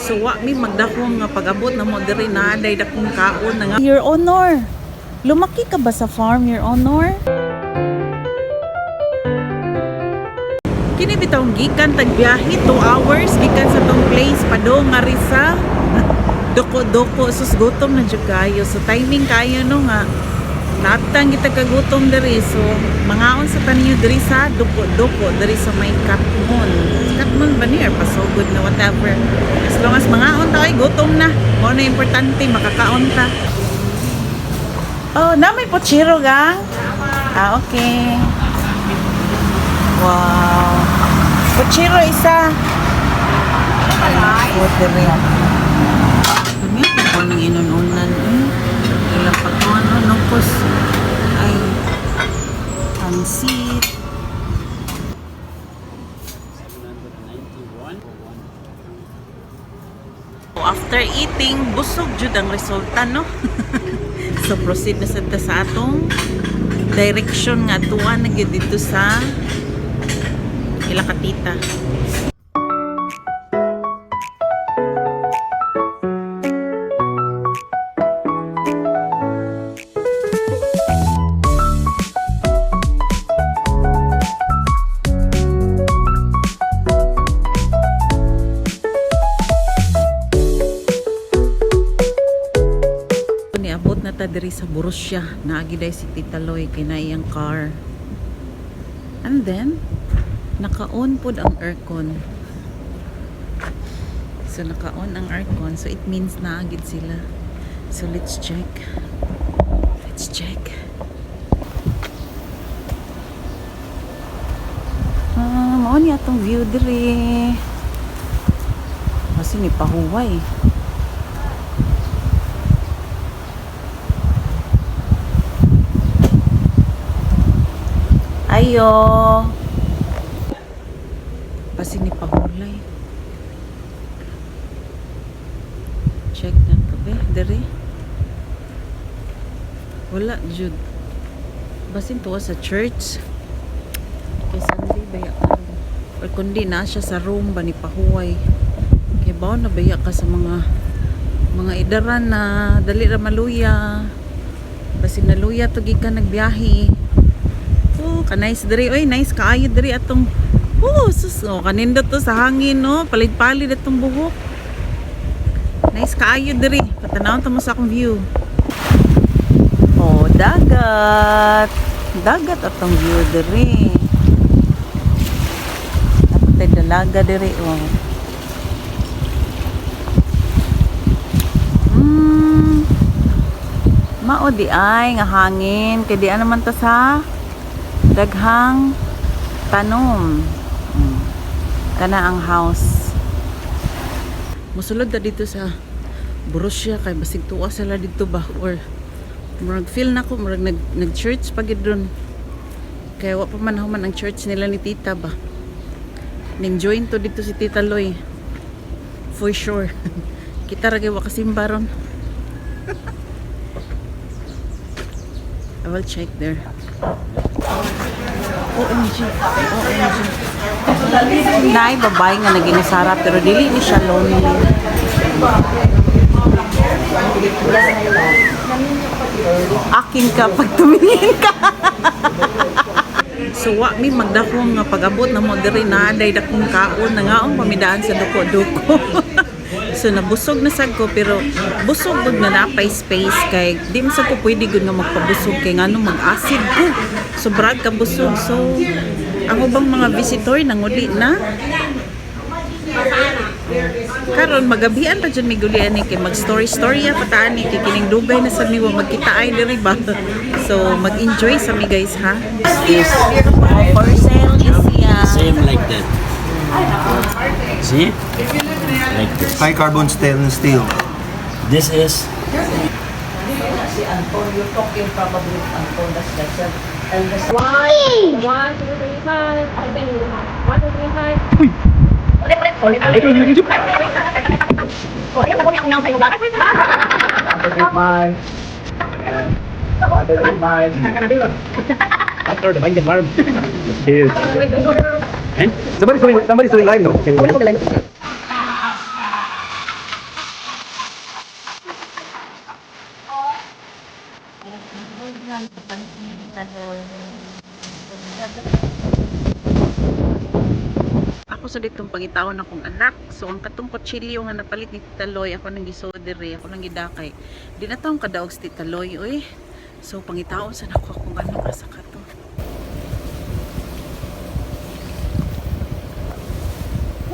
So wa mi magdakong nga pag-abot na mo diri na day dakong kaon na nga. Your Honor, lumaki ka ba sa farm, Your Honor? Kini bitawng gikan tag biyahe 2 hours gikan sa tong place padong nga risa. Doko-doko sus gutom na jud kayo. So timing kayo no nga Natang kita kagutom diri so mangaon sa taniyo diri sa doko-doko diri sa may Katmon. Katmon ba niya pasugod na whatever. As long as mangaon ta ay gutom na. Mo na importante makakaon ta. Oh, na may pochiro gang? Ah, okay. Wow. Pochiro isa. Water yan. Kami ako nang inununan eh. Ilang pa ko nukos ay pansit. After eating, busog jud ang resulta, no? so, proceed na sa atong direction nga tuwa na dito sa Ilakatita. Diri sa Borussia naagiday si Tita Loy kay na iyang car. And then naka-on pod ang aircon. So naka-on ang aircon. So it means naagid sila. So let's check. Let's check. Ah mao ni atong view diri. Kasi ni pahuway. Ayo. Kasi ni pahulay. Check na to be. Dere. Wala, Jud. Basin to sa church. Kay Sunday baya ka. Or kundi na siya sa room ba ni pahuway. Kay bao na baya ka sa mga mga idaran na dali ra maluya. Basin naluya to gikan nagbiyahe. Oh, ka nice diri. Oy, nice kaayo diri atong Oh, sus, oh, kanindot to sa hangin, no? Palit-palit atong buhok. Nice kaayo diri. Patanawon ta mo sa akong view. Oh, dagat. Dagat atong view diri. Napatay dalaga diri oh. Hmm. Mao di ay nga hangin kay di naman ta sa daghang tanom. Hmm. Kana ang house. Musulod ta dito sa Borussia kay basig tuwa sila dito ba or murag feel na ko murag nag nag church pagid ron. Kaya wa pa man human ang church nila ni Tita ba. Ning join to dito si Tita Loy. For sure. Kita ra gyud wa kasimba ron. I will check there. OMG. OMG. Nay babae nga naginusara pero dili ni siya lonely. Akin ka pag tumingin ka. So wa mi magdakong nga pag-abot na mo na day dakong kaon na ngaong pamidaan sa duko-duko. so nabusog na sad ko pero busog gud na napay space kay di sad ko pwede gud nga magpabusog kay ngano mag-acid ko. So brag ka busog. So ang ubang mga visitor nanguli na karon magabian pa jud mi gulian ni kay mag story story ya pataan ni kay kining dugay na sa miwa magkita ay diri ba so mag enjoy sa mi guys ha This For sale is yan. same like that. See? Like this. High carbon stainless steel. This is Si Anton, you're talking probably Anton, that's it. And the One, two, three, five. One, two, three, five. Ulit, ulit, ulit. Ulit, ulit, ulit. Oh, ayun, nakuha akong sa'yo bakit? After the binding farm. Yes. Somebody's doing somebody's doing live no. Wala ko galing. sa pangitaon akong anak. So ang katong kutsilyo nga napalit ni Tita Loy, ako nang gisodere, ako nang gidakay. Di na taong kadaog si Tita Loy, oy. So pangitaon sa nako kung ano asa ka to.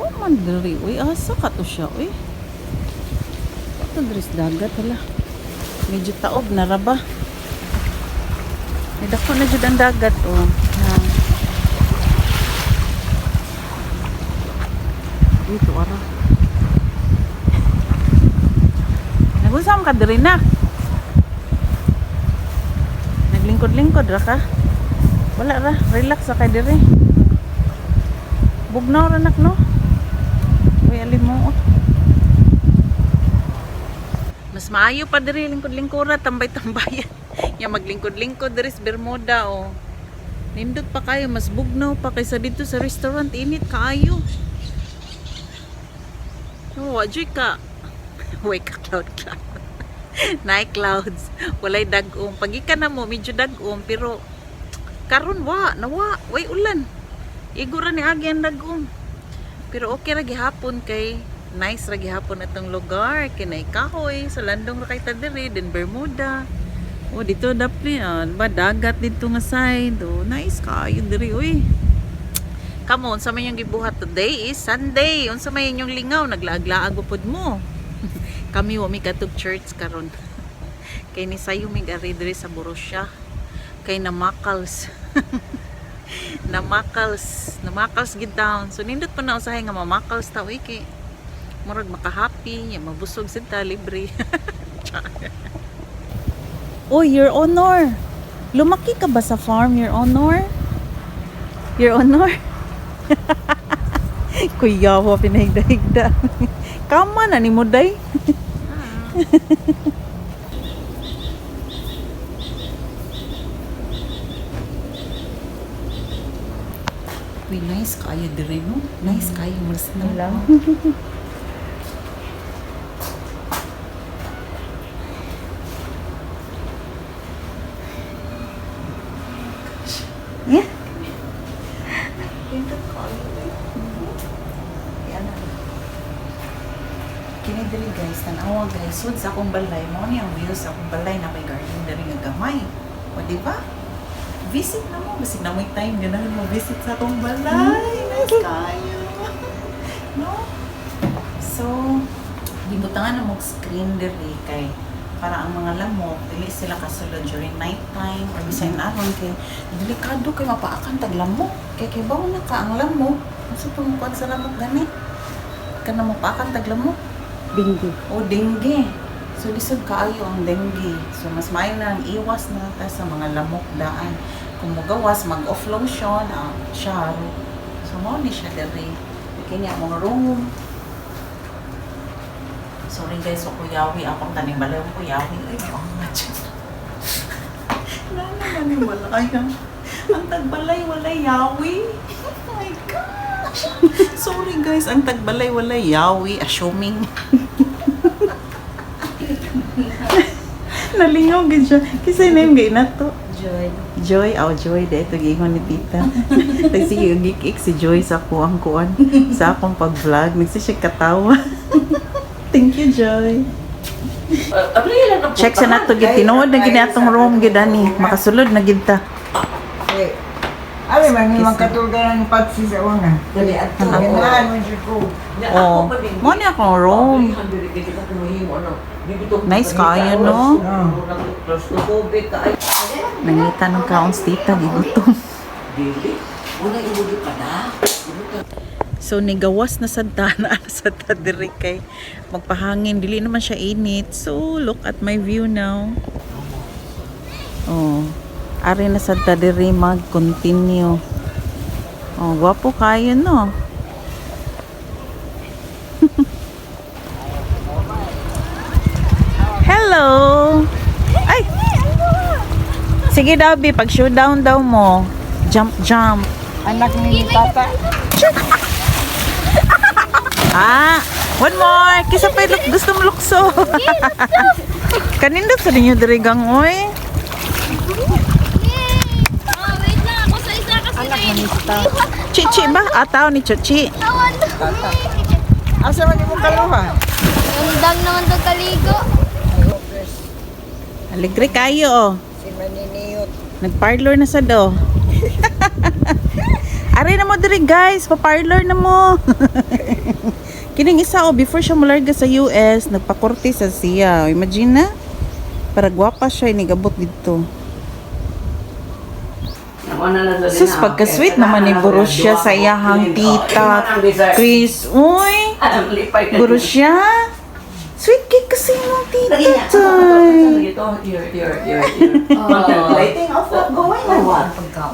Oh man diri, uy asa ka to siya, uy. Ito dres dagat hala. Medyo taob na ra ba? May dako na ang dagat oh. Na. Dito ara. Nagusam ka diri na. Naglingkod-lingkod ra ka. Wala ra, relax ra kay diri. Bugnaw ra nak no. Uy, alim mo. oh. Mas maayo pa diri lingkod-lingkod ra tambay-tambayan. Ya maglingkod-lingkod diri sa Bermuda oh. Nindot pa kayo mas bugnaw pa kaysa dito sa restaurant init kaayo. Oh, adjoy ka. Wake cloud cloud. Night clouds. Walay dagom. Pagikan na mo, medyo dagom. Pero, karon wa, nawa. Way ulan. Igura ni agi ang dagom. Pero okay ra gihapon kay nice ra gihapon atong lugar. Kinay kahoy. Sa landong ra kay Tadiri. Then Bermuda. Oh, dito dapli. Ah, ba, dagat dito nga side. Oh, nice kayo diri. Uy. Come on, sa may gibuhat today is Sunday. Unsa may inyong lingaw, naglaag-laag upod mo. Kami wa mi katog church karon. Kay ni sayo mi gari diri sa Borussia. Kay namakals. namakals, namakals gid down. So nindot pa na usahay nga mamakals ta uy kay murag makahappy, ya mabusog sinta libre. oh, your honor. Lumaki ka ba sa farm, your honor? Your honor? Kuya mo pinahigda-higda. Kama na ni mo day. Uy, nice kayo dire no? Nice kayo mas na lang. Yeah. Kini diri guys, tanawa guys, sud sa akong balay, mo ni ang view sa akong balay na may garden diri nga gamay. O di ba? Visit na mo, basig na mo time ganahan mo visit sa akong balay. Nice kayo. no? So, gibutangan na mo screen diri kay para ang mga lamok dili sila kasulod during night time or bisan aron kay delikado kay mapaakan tag lamok kay kay bawo na ka ang lamok unsa pa mo sa lamok gani kana mo paakan tag lamok Bingo. o dengue. So lisod kaayo ang dengue. So mas maayo na ang iwas na ta sa mga lamok daan. Kung magawas mag-off lotion, ah, shower. So mo ni siya. Kini ang mga room. Sorry guys, so kuyawi akong taning balaw kuyawi. Ay, ang match. Nana man yung balay. Ang tagbalay walay yawi. Oh my gosh. Sorry guys, ang tagbalay walay yawi. Assuming. Nalingaw gid siya. Kisay na yung gay na to. Joy. Joy, oh Joy, dahil ito gingon ni tita. Tapos sige, gikik si Joy sa kuang kuan sa akong pag-vlog. Nagsi siya katawa. Thank you, Joy. Check sa nato gid tinuod na gid atong room gid ani. Makasulod na gid ta. Ari man ni makatulgan ng pagsi sa una. Dali at Ganahan mo siya ko. Oh, mo ni akong room. Nice kayo, no? Nangita ng kaons tita, gigutom. So nigawas na sadta na sa diri kay magpahangin dili naman siya init. So look at my view now. Oh. Ari na sadta diri mag-continue. Oh, gwapo kayo no. Hello. Ay. Sige daw, Bi. Pag showdown daw mo. Jump, jump. Anak ni tata. Ah, one more. Kisa pa gusto mo lukso. Kanindot sa ninyo dirigang, oy. Oh, wait lang. Ako sa isa kasi. Anak ni Ata. Chichi ba? Ataw ni Chichi. Asa man imong kaluha? Undang naman to kaligo. Aligre kayo oh. Si Maniniyot. Nag-parlor na sa do. Are na mo diri guys, pa-parlor na mo. Kining isa oh, before siya mularga sa US, nagpakorte sa siya. Imagine na. Para gwapa siya, inigabot dito. Sus, pagka-sweet naman ni Borussia sa iyahang tita. Chris, uy! Borussia? Sweet cake kasi mo tita, Tay.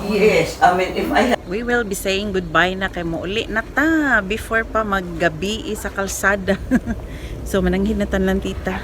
Yes, I mean, if I We will be saying goodbye na kay Muuli na ta before pa maggabi sa kalsada. so mananghin na tan lang tita.